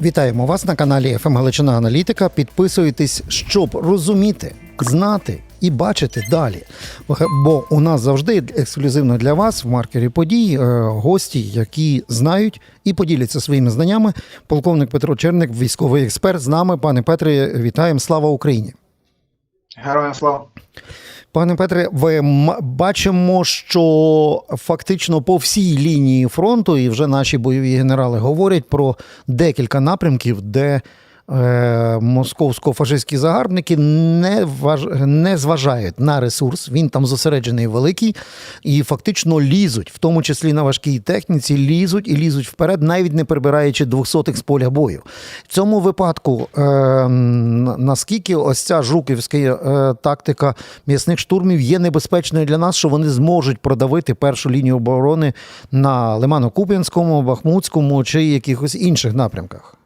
Вітаємо вас на каналі «ФМ Галичина Аналітика. Підписуйтесь, щоб розуміти, знати і бачити далі. Бо у нас завжди ексклюзивно для вас в маркері подій е, гості, які знають і поділяться своїми знаннями. Полковник Петро Черник, військовий експерт, з нами. Пане Петре, вітаємо. Слава Україні! Героям слава. Пане Петре, ви бачимо, що фактично по всій лінії фронту, і вже наші бойові генерали говорять про декілька напрямків, де московсько-фашистські загарбники не, важ... не зважають на ресурс. Він там зосереджений великий, і фактично лізуть, в тому числі на важкій техніці, лізуть і лізуть вперед, навіть не прибираючи двохсотих з поля бою. В цьому випадку е, наскільки ось ця жуківська е, тактика м'ясних штурмів є небезпечною для нас, що вони зможуть продавити першу лінію оборони на Лимано-Куп'янському, Бахмутському чи якихось інших напрямках?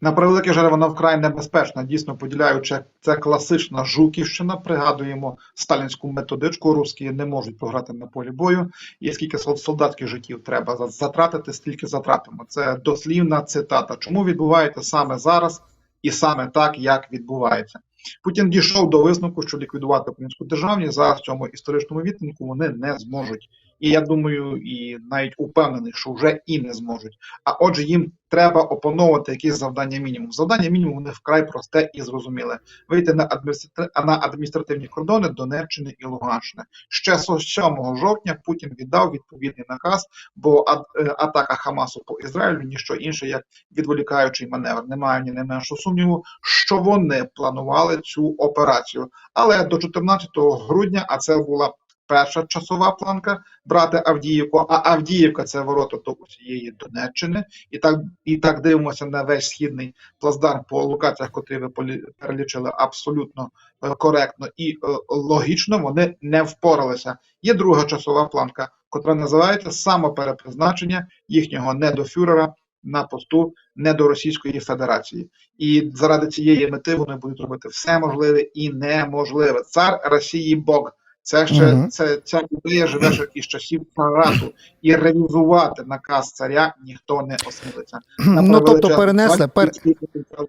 На превеликий жаль, вона вкрай небезпечна. Дійсно, поділяючи це класична жуківщина. Пригадуємо сталінську методичку. Русські не можуть програти на полі бою. І скільки солдатських життів треба затратити, стільки затратимо. Це дослівна цитата. Чому відбувається саме зараз і саме так, як відбувається? Путін дійшов до висновку, що ліквідувати українську державність зараз в цьому історичному відтинку вони не зможуть. І я думаю, і навіть упевнений, що вже і не зможуть. А отже, їм треба опановувати якісь завдання мінімум. Завдання мінімум вони вкрай просте і зрозуміле. Вийти на, на адміністративні кордони Донеччини і Луганщини. Ще з 7 жовтня Путін віддав відповідний наказ, бо е, атака Хамасу по Ізраїлю ніщо інше, як відволікаючий маневр. Немає ні найменшого сумніву, що вони планували цю операцію. Але до 14 грудня, а це була перша часова планка брати Авдіївку, а Авдіївка це ворота до усієї Донеччини. І так, і так дивимося на весь східний плацдарм по локаціях, котрі ви перелічили абсолютно е, коректно і е, логічно. Вони не впоралися. Є друга часова планка, котра називається самоперепризначення їхнього недофюрера на посту не до Російської Федерації. І заради цієї мети вони будуть робити все можливе і неможливе. Цар Росії Бог. Це ще Мгм. це ця ідея живе ще із часів парату, і ревізувати наказ царя ніхто не осмілиться. Ну тобто перенесли пер...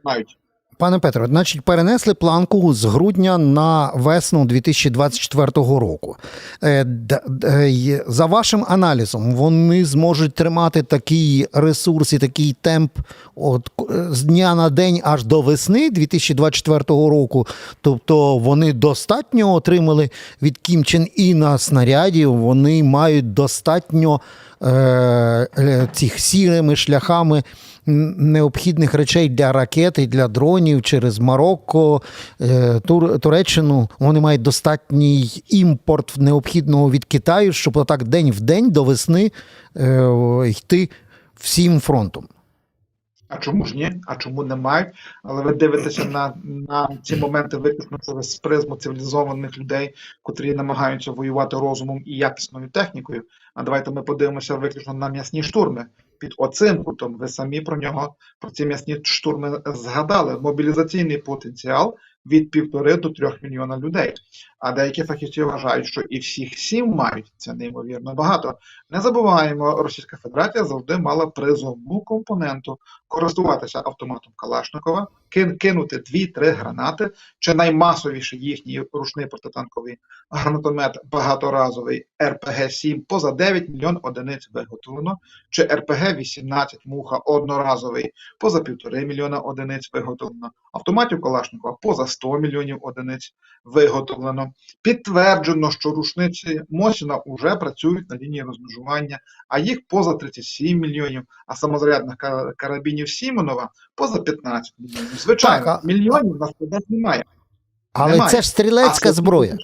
мають. Пане Петро, значить, перенесли планку з грудня на весну 2024 року. Е, д- За вашим аналізом, вони зможуть тримати такий ресурс і такий темп от, е, з дня на день аж до весни 2024 року. Тобто вони достатньо отримали від Кім Чен Іна снарядів, вони мають достатньо е, е, цих сірими шляхами необхідних речей для ракет і для дронів через Марокко, е, Тур, Туреччину. Вони мають достатній імпорт необхідного від Китаю, щоб отак день в день до весни е, йти всім фронтом. А чому ж ні? А чому не мають? Але ви дивитеся на, на ці моменти виключно через призму цивілізованих людей, котрі намагаються воювати розумом і якісною технікою. А давайте ми подивимося виключно на м'ясні штурми. Під оцим кутом ви самі про нього про ці м'ясні штурми згадали. Мобілізаційний потенціал від півтори до трьох мільйона людей. А деякі фахівці вважають, що і всіх сім мають це неймовірно багато. Не забуваємо, Російська Федерація завжди мала призовну компоненту користуватися автоматом Калашникова, кинути дві-три гранати, чи наймасовіший їхній ручний протитанковий гранатомет багаторазовий РПГ-7 поза 9 мільйон одиниць виготовлено, чи РПГ-18 муха одноразовий поза півтори мільйона одиниць виготовлено, автоматів Калашникова поза 100 мільйонів одиниць виготовлено. Підтверджено, що рушниці Мосіна вже працюють на лінії розмежування, а їх поза 37 мільйонів, а самозарядних карабінів Сімонова поза 15 мільйонів. Звичайно, Так, а- мільйонів на складах немає. Але Немає. це ж стрілецька А зброя.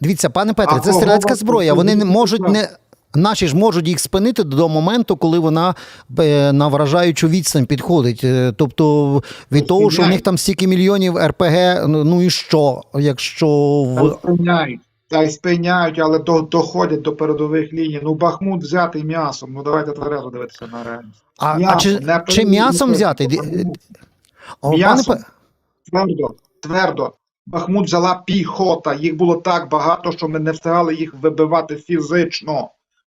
Дивіться, пане Петре, А це стрілецька зброя. Вони не можуть не. Наші ж можуть їх спинити до моменту, коли вона е, на вражаючу відстань підходить. Е, Тобто від того, що в них там стільки мільйонів РПГ, ну ну і що, якщо в спиняють, та й спиняють, але до, доходять до передових ліній. Ну, Бахмут взятий м'ясом. Ну давайте тверезо дивитися на реальність. а, а чи, не чи м'ясом взяти? Бахмут. Пане М'ясом. Твердо, твердо. Бахмут взяла піхота. Їх було так багато, що ми не встигали їх вибивати фізично.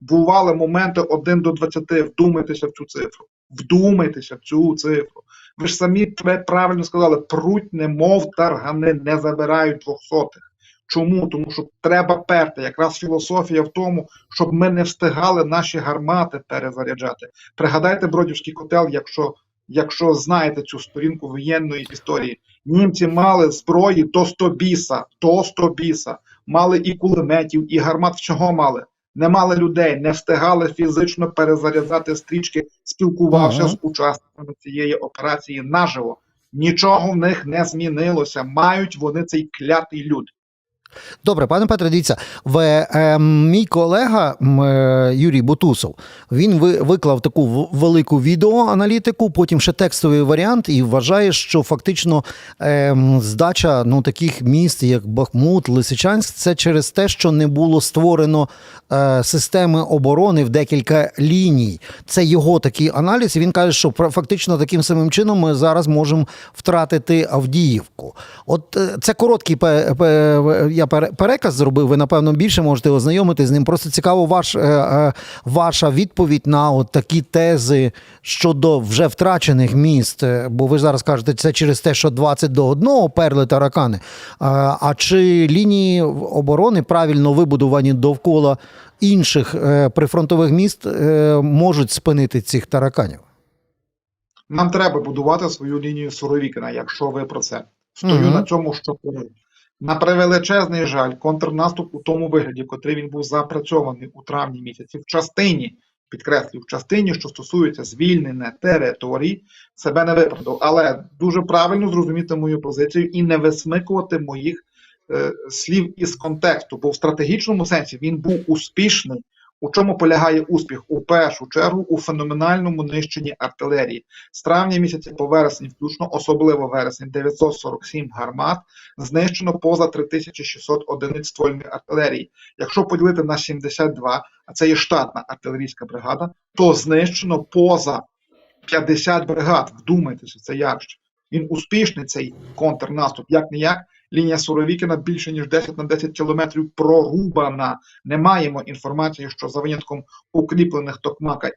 Бували моменти 1 до 20. Вдумайтеся в цю цифру. Вдумайтеся в цю цифру. Ви ж самі правильно сказали, пруть немов таргани, не забирають двохсотих. Чому? Тому що треба перти. Якраз філософія в тому, щоб ми не встигали наші гармати перезаряджати. Пригадайте Бродівський котел, якщо, якщо знаєте цю сторінку воєнної історії. Німці мали зброї до 100 біса, до 100 біса, мали і кулеметів, і гармат чого мали. Не мали людей, не встигали фізично перезаряджати стрічки, спілкувався Ага. з учасниками цієї операції наживо. Нічого в них не змінилося. Мають вони цей клятий люд. Добре, пане Петре, дивіться, в, е, мій колега е, Юрій Бутусов він ви, виклав таку велику відеоаналітику, потім ще текстовий варіант, і вважає, що фактично е, здача ну, таких міст, як Бахмут, Лисичанськ, це через те, що не було створено е, системи оборони в декілька ліній. Це його такий аналіз. І він каже, що фактично таким самим чином ми зараз можемо втратити Авдіївку. От е, це короткий пе- пе- я переказ зробив. Ви напевно більше можете ознайомитись з ним. Просто цікаво, ваш, е, е, ваша відповідь на от такі тези щодо вже втрачених міст. Е, Бо ви зараз кажете, це через те, що 20 до 1 перли таракани. А, чи лінії оборони правильно вибудовані довкола інших прифронтових міст можуть спинити цих тараканів? Нам треба будувати свою лінію Суровікіна, якщо ви про це. Стою Мгм. на цьому, що кажу. На превеличезний жаль, контрнаступ у тому вигляді, котрий він був запрацьований у травні місяці, в частині, підкреслюю, в частині, що стосується звільнення територій, себе не виправдав. Але дуже правильно зрозуміти мою позицію і не висмикувати моїх е, слів із контексту, бо в стратегічному сенсі він був успішний. У чому полягає успіх? У першу чергу у феноменальному нищенні артилерії. З травня місяця по вересень, включно, особливо вересень, 947 гармат, знищено поза 3600 одиниць ствольної артилерії. Якщо поділити на 72, а це є штатна артилерійська бригада, то знищено поза 50 бригад. Вдумайтеся, це явище. Він успішний, цей контрнаступ, як не як. Лінія Суровікіна більше ніж 10 на 10 кілометрів прорубана. Не маємо інформації, що за винятком укріплених Токмака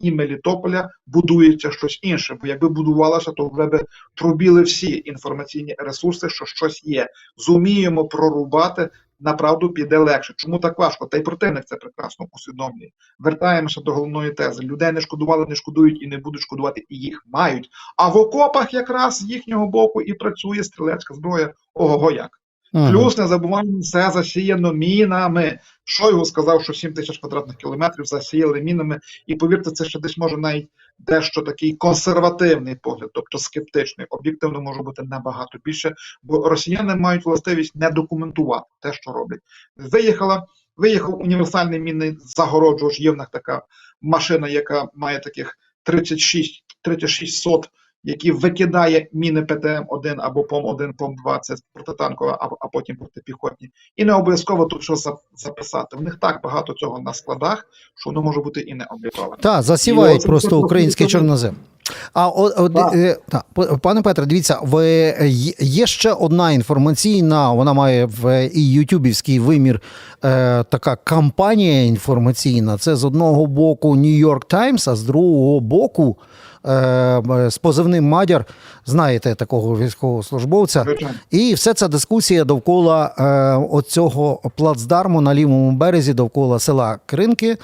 і, Мелітополя будується щось інше. Бо якби будувалося, то вже би трубіли всі інформаційні ресурси, що щось є. Зуміємо прорубати. Направду піде легше. Чому так важко? Та й противник це прекрасно усвідомлює. Вертаємося до головної тези. Людей не шкодували, не шкодують і не будуть шкодувати, і їх мають. А в окопах якраз з їхнього боку і працює стрілецька зброя. Ого, як. Плюс не забуваємо, все засіяно мінами. Шойгу сказав, що 7 тисяч квадратних кілометрів засіяли мінами. І повірте, це ще десь може навіть дещо такий консервативний погляд, тобто скептичний. Об'єктивно може бути набагато більше, бо росіяни мають властивість не документувати те, що роблять. Виїхала, виїхав універсальний мінний загороджувач. Є в них така машина, яка має таких 36, 36 сот які викидає міни ПТМ-1 або ПОМ-1, ПОМ-2, це протитанкова, а, а потім протипіхотні. І не обов'язково тут щось за- записати. В них так багато цього на складах, що воно може бути і не обліковане. Так, засівають І просто український чорнозем. А о, о, е, та, пане Петре, дивіться, ви є- ще одна інформаційна, вона має в і ютюбівський вимір е, така кампанія інформаційна. Це з одного боку York Times, а з другого боку е, з позивним Мадяр, знаєте такого військовослужбовця. І все ця дискусія довкола е, оцього плацдарму на лівому березі, довкола села Кринки.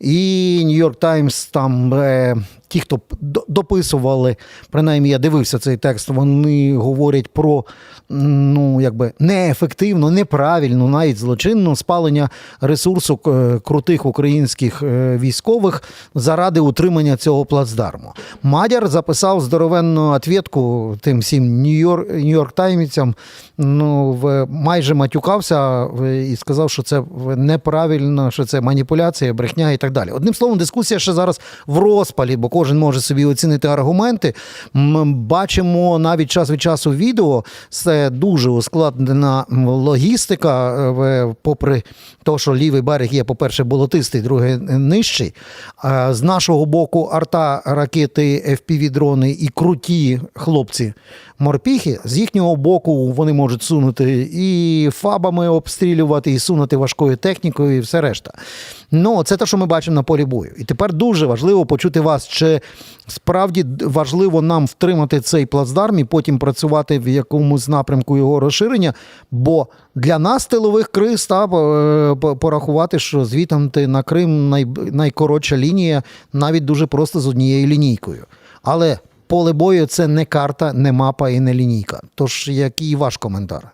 І Нью-Йорк Таймс там. Е, Ті, хто до- дописували, принаймні я дивився цей текст, вони говорять про ну, якби неефективно, неправильно, навіть злочинно спалення ресурсу крутих українських е, військових заради утримання цього плацдарму. Мадяр записав здоровенну ответку тим всім Нью-Йорк, Таймівцям, ну, в, майже матюкався і сказав, що це неправильно, що це маніпуляція, брехня і так далі. Одним словом, дискусія ще зараз в розпалі, бо кожен може собі оцінити аргументи. Ми бачимо навіть час від часу відео. Це дуже ускладнена логістика, е, попри те, що лівий берег є, по-перше, болотистий, друге нижчий. А З нашого боку арта, ракети, FPV-дрони і круті хлопці морпіхи. З їхнього боку вони можуть сунути і фабами обстрілювати, і сунути важкою технікою, і все решта. Ну, це те, що ми бачимо на полі бою. І тепер дуже важливо почути вас, чи справді важливо нам втримати цей плацдарм і потім працювати в якомусь напрямку його розширення. Бо для нас тилових криз та е, порахувати, що звітом на Крим най, найкоротша лінія, навіть дуже просто з однією лінійкою. Але поле бою це не карта, не мапа і не лінійка. Тож, який ваш коментар?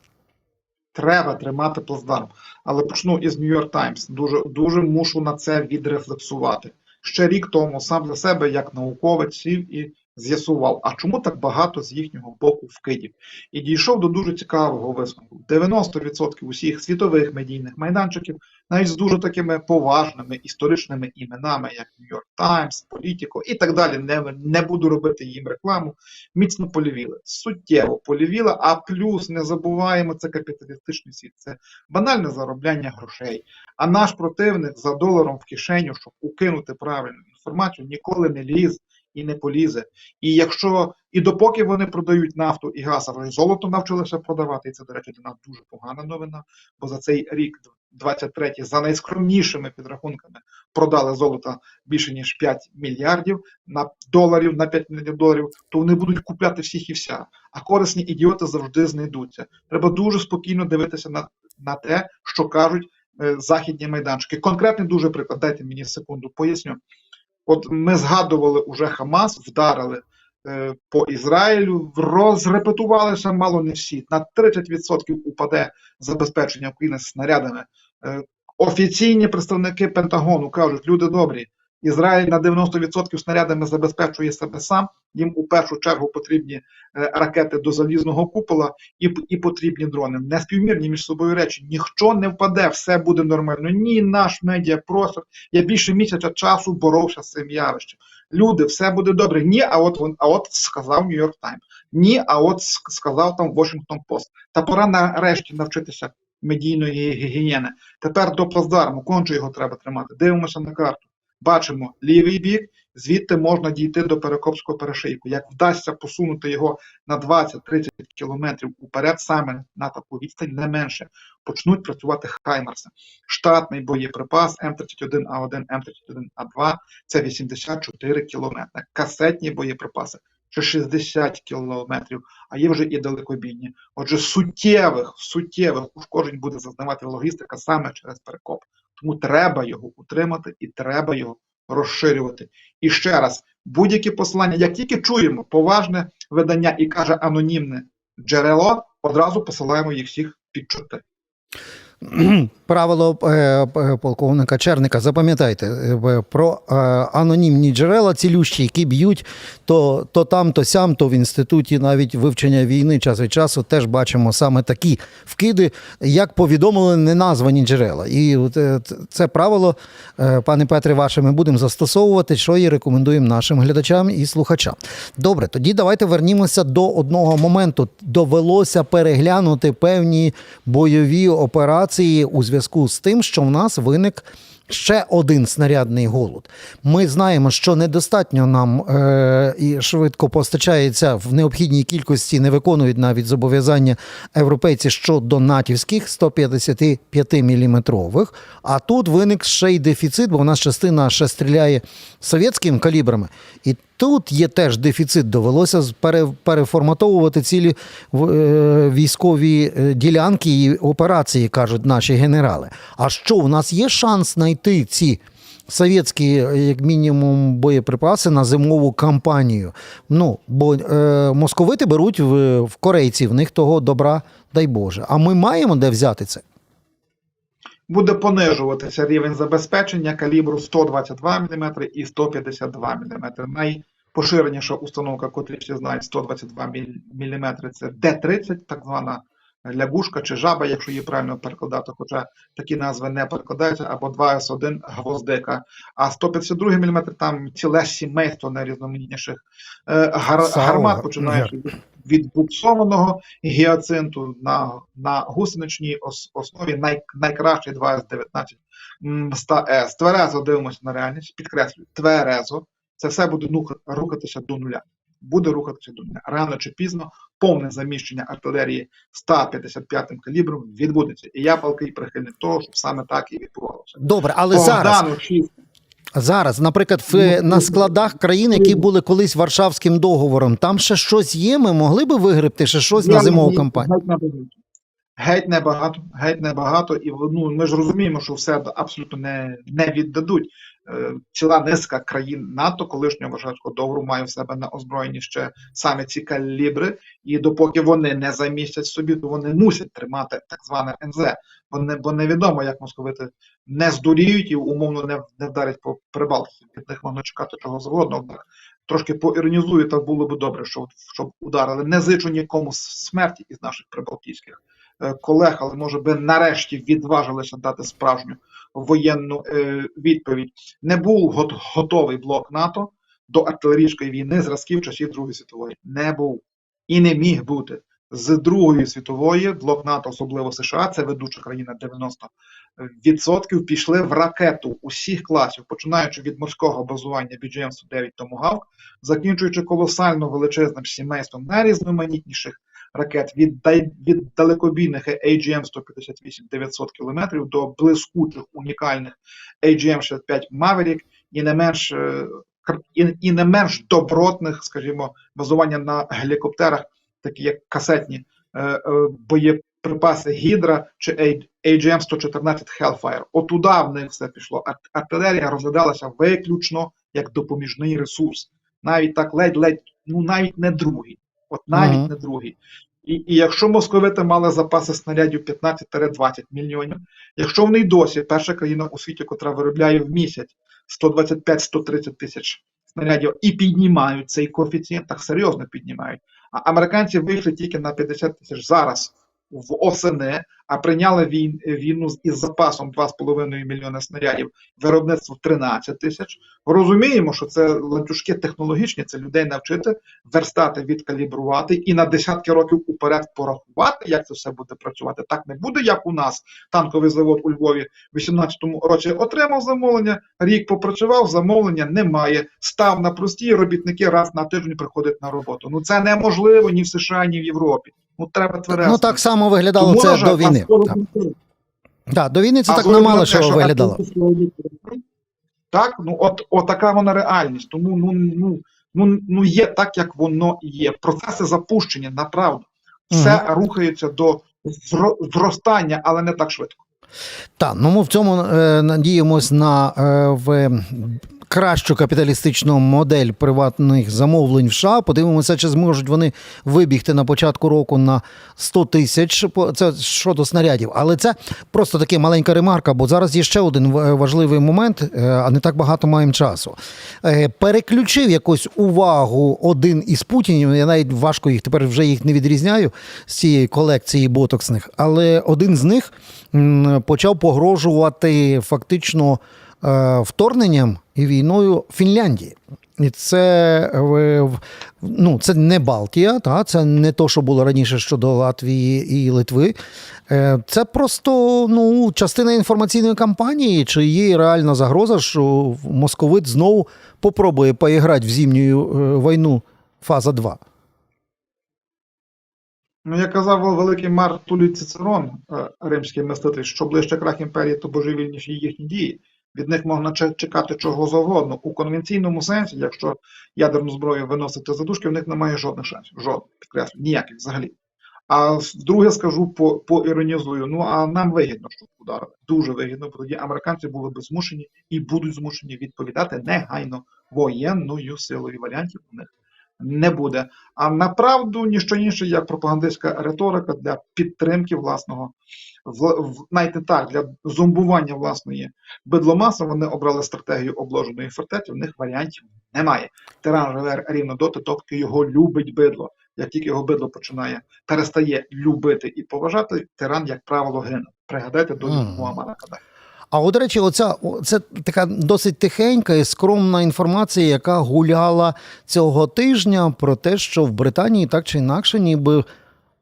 Треба тримати плацдарм. Але почну із York Times. Дуже, дуже мушу на це відрефлексувати. Ще рік тому сам для себе, як науковець, сів і з'ясував, а чому так багато з їхнього боку вкидів. І дійшов до дуже цікавого висновку. 90% усіх світових медійних майданчиків, навіть з дуже такими поважними історичними іменами, як York Times, Politico і так далі, не, не буду робити їм рекламу, міцно полівіли. Суттєво полівіли, а плюс не забуваємо, це капіталістичний світ, це банальне заробляння грошей. А наш противник за доларом в кишеню, щоб укинути правильну інформацію, ніколи не ліз і не полізе. І якщо і допоки вони продають нафту і газ, а золото навчилися продавати, і це, до речі, для нас дуже погана новина, бо за цей рік 23 за найскромнішими підрахунками продали золота більше ніж 5 мільярдів на доларів на 5 мільярдів доларів, то вони будуть купляти всіх і вся. А корисні ідіоти завжди знайдуться. Треба дуже спокійно дивитися на, на те, що кажуть е, західні майданчики. Конкретний дуже приклад. Дайте мені секунду, поясню. От ми згадували уже Хамас, вдарили е, по Ізраїлю, розрепетувалися мало не всі. На 30% упаде забезпечення України снарядами. Е, офіційні представники Пентагону кажуть, люди добрі, Ізраїль на 90% снарядами забезпечує себе сам. Їм у першу чергу потрібні е, ракети до залізного купола і, і потрібні дрони. Неспівмірні між собою речі. Ніхто не впаде, все буде нормально. Ні, наш медіапростор. Я більше місяця часу боровся з цим явищем. Люди, все буде добре. Ні, а от а от сказав York Times. Ні, а от сказав там Washington Post. Та пора нарешті навчитися медійної гігієни. Тепер до плацдарму, конче його треба тримати. Дивимося на карту. Бачимо лівий бік, звідти можна дійти до Перекопського перешийку. Як вдасться посунути його на 20-30 кілометрів уперед, саме на таку відстань, не менше, почнуть працювати хаймерси. Штатний боєприпас М31А1, М31А2 це 84 кілометри. Касетні боєприпаси це 60 кілометрів, а є вже і далекобійні. Отже, суттєвих, суттєвих ушкоджень буде зазнавати логістика саме через перекоп. Тому треба його утримати і треба його розширювати. І ще раз, будь-які посилання, як тільки чуємо поважне видання і каже анонімне джерело, одразу посилаємо їх всіх під чорти. Правило е, е, полковника Черника, запам'ятайте, е, про анонімні джерела, цілющі, які б'ють то, то там, то сям, то в інституті навіть вивчення війни час від часу теж бачимо саме такі вкиди, як повідомили неназвані джерела. І це правило, пане Петре, ваше ми будемо застосовувати, що і рекомендуємо нашим глядачам і слухачам. Добре, тоді давайте вернімося до одного моменту. Довелося переглянути певні бойові операції у зв'язку з тим, що в нас виник. Ще один снарядний голод. Ми знаємо, що недостатньо нам е, і швидко постачається в необхідній кількості, не виконують навіть зобов'язання європейці щодо натівських 155 міліметрових. А тут виник ще й дефіцит, бо в нас частина ще стріляє совєтськими калібрами. І тут є теж дефіцит. Довелося переформатовувати цілі е, військові е, ділянки і операції, кажуть наші генерали. А що у нас є шанс знайти ці? Совєтські, як мінімум, боєприпаси на зимову кампанію. Ну, бо е, московити беруть в, в корейців, в них того добра, дай Боже. А ми маємо де взяти це? Буде понижуватися рівень забезпечення калібру 122 мм і 152 мм. Найпоширеніша установка, котрі всі знають, 122 мм це Д-30, так звана лягушка чи жаба, якщо її правильно перекладати, хоча такі назви не перекладаються, або 2С1 гвоздика. А 152 мм там ціле сімейство найрізноманітніших е, гар, гармат, починаючи від, від буксованого гіацинту на, на гусеничній основі най, найкращий 2С19 100С. Тверезо дивимося на реальність, підкреслюю, тверезо. Це все буде ну, рухатися до нуля. буде рухатися до дня. Рано чи пізно повне заміщення артилерії 155-м калібром відбудеться. І я палкий прихильник того, щоб саме так і відбувалося. Добре, але зараз, Богдану 6 зараз, наприклад, в, на складах країн, які були колись Варшавським договором, там ще щось є. Ми могли би вигребти ще щось на зимову кампанію. Геть небагато, геть небагато, і ну, ми ж розуміємо, що все абсолютно не, не віддадуть. Е, Ціла низка країн НАТО, колишнього Варшавського договору, має в себе на озброєнні ще саме ці калібри, і допоки вони не замістять собі, то вони мусять тримати так зване НЗ. Бо, не, бо невідомо, як московити не здуріють і умовно не, не вдарять по Прибалтиці. Від них можна чекати чого завгодно. Однак трошки поіронізую, так було б добре, щоб, щоб ударили. Не зичу нікому смерті із наших прибалтійських е, колег, але може би нарешті відважилися дати справжню воєнну е, відповідь. Не був гот- готовий блок НАТО до артилерійської війни зразків часів Другої світової. Не був і не міг бути. З Другої світової блок НАТО, особливо США, це ведуча країна 90%, пішли в ракету усіх класів, починаючи від морського базування BGM-109 Tomahawk, закінчуючи колосально величезним сімейством найрізноманітніших ракет від, від далекобійних AGM-158 900 км до блискучих унікальних AGM-65 Maverick і не менш е, і, і не менш добротних, скажімо, базування на гелікоптерах, такі як касетні е, е, боєприпаси Гідра чи AGM-114 Hellfire. Отуда в них все пішло. Ар- Артилерія розглядалася виключно як допоміжний ресурс. Навіть так ледь-ледь, ну навіть не другий. От навіть Мгм. не другий. І, і якщо московити мали запаси снарядів 15-20 мільйонів, якщо вони й досі перша країна у світі, котра виробляє в місяць 125-130 тисяч снарядів і піднімають цей коефіцієнт, так серйозно піднімають. А американці вийшли тільки на 50 тисяч зараз в осени, а прийняли війн, війну із запасом 2,5 мільйона снарядів, виробництво 13 тисяч. Розуміємо, що це ланцюжки технологічні, це людей навчити верстати, відкалібрувати і на десятки років уперед порахувати, як це все буде працювати. Так не буде, як у нас танковий завод у Львові в 18-му році отримав замовлення, рік попрацював, замовлення немає. Став на прості робітники раз на тиждень приходять на роботу. Ну це неможливо ні в США, ні в Європі. Ну треба тверезо. Ну так само виглядало Тому, це до війни. Так. до війни це А так намало що виглядало. Так, ну от, от така вона реальність. Тому ну, ну, ну, ну є так, як воно є. Процеси запущені, направду. Все рухається до зростання, але не так швидко. Так, ну ми в цьому е, надіємось на е, в кращу капіталістичну модель приватних замовлень в США. Подивимося, чи зможуть вони вибігти на початку року на 100 тисяч. Це щодо снарядів. Але це просто така маленька ремарка, бо зараз є ще один важливий момент, е, а не так багато маємо часу. Е, Переключив якось увагу один із Путінів. Я навіть важко їх тепер вже їх не відрізняю з цієї колекції ботоксних, але один з них почав погрожувати фактично е, вторгненням і війною Фінляндії. І це, е, ну, це не Балтія, та, це не то, що було раніше щодо Латвії і Литви. Е, Це просто ну, частина інформаційної кампанії, чи є реальна загроза, що московит знову попробує поіграти в зимню е, війну фаза 2. Ну, як казав великий Марк Тулій Цицерон, римський мислитель, що ближче крах імперії, то божевільніші їхні дії. Від них можна чекати чого завгодно. У конвенційному сенсі, якщо ядерну зброю виносити за дужки, в них немає жодних шансів. Жодних, підкреслю, ніяких взагалі. А вдруге скажу, по, поіронізую, ну а нам вигідно, щоб ударили. Дуже вигідно, бо тоді американці були би змушені і будуть змушені відповідати негайно воєнною силою варіантів у них не буде. А направду ніщо інше, як пропагандистська риторика для підтримки власного навіть не так для зомбування власної бидломаси. Вони обрали стратегію обложеної фортеці. В них варіантів немає. Тиран живе рівно доти, доки його любить бидло. Як тільки його бидло починає перестає любити і поважати, тиран, як правило, гине. Пригадайте до. Муамара Каддафі. А от, до речі, оця це така досить тихенька і скромна інформація, яка гуляла цього тижня про те, що в Британії так чи інакше, ніби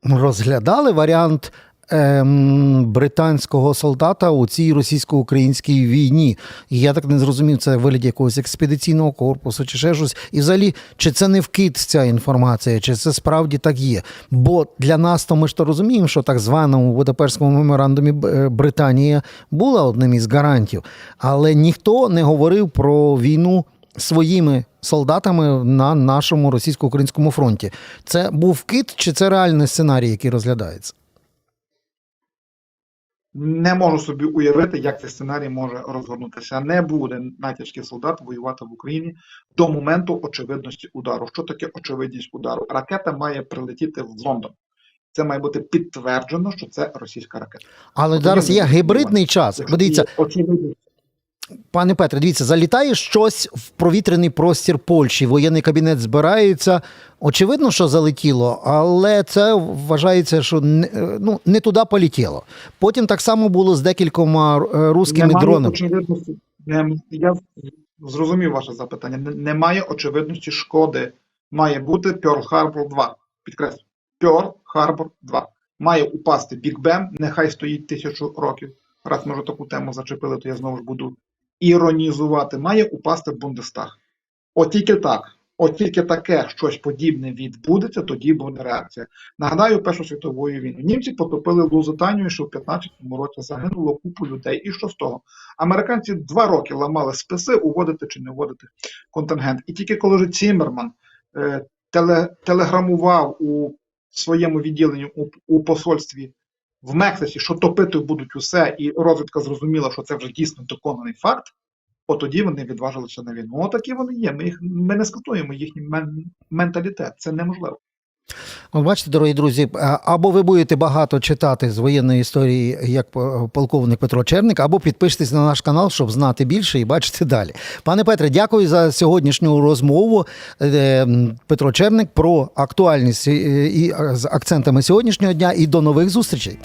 розглядали варіант ем, британського солдата у цій російсько-українській війні. І я так не зрозумів, це вигляді якогось експедиційного корпусу чи ще щось. І взагалі, чи це не вкид ця інформація, чи це справді так є? Бо для нас то ми ж то розуміємо, що так званому Будапештському меморандумі е, Британія була одним із гарантів, але ніхто не говорив про війну своїми солдатами на нашому російсько-українському фронті. Це був вкид, чи це реальний сценарій, який розглядається? Не можу собі уявити, як цей сценарій може розгорнутися. Не буде натівський солдат воювати в Україні до моменту очевидності удару. Що таке очевидність удару? Ракета має прилетіти в Лондон. Це має бути підтверджено, що це російська ракета. Але зараз є гібридний час. Подивіться Ви дивіться, очевидність пане Петре, дивіться, залітає щось в повітряний простір Польщі. Воєнний кабінет збирається. Очевидно, що залетіло, але це вважається, що не, е, ну, не туди полетіло. Потім так само було з декількома е, руськими Немає дронами. очевидності. Я зрозумів ваше запитання. Немає очевидності шкоди. Має бути Pearl Harbor 2. Підкреслю. Pearl Harbor 2. Має упасти Біг Бен, нехай стоїть тисячу років. Раз ми вже таку тему зачепили, то я знову ж буду іронізувати. Має упасти Бундестаг. От тільки так. От тільки таке щось подібне відбудеться, тоді буде реакція. Нагадаю Першу світову війну. Німці потопили Лузитанію, що в 15-му році загинуло купу людей. І що з того? Американці два роки ламали списи, уводити чи не вводити контингент. І тільки коли вже Ціммерман е, теле, телеграмував у своєму відділенні у, у посольстві в Мексиці, що топити будуть усе, і розвідка зрозуміла, що це вже дійсно доконаний факт. От тоді вони відважилися на війну. Отакі вони є. Ми їх ми не скатуємо їхній мен, менталітет. Це неможливо. От бачите, дорогі друзі, або ви будете багато читати з воєнної історії, як полковник Петро Черник, або підпишитесь на наш канал, щоб знати більше і бачити далі. Пане Петре, дякую за сьогоднішню розмову. Е, Петро Черник про актуальність е, і е, з акцентами сьогоднішнього дня. І до нових зустрічей.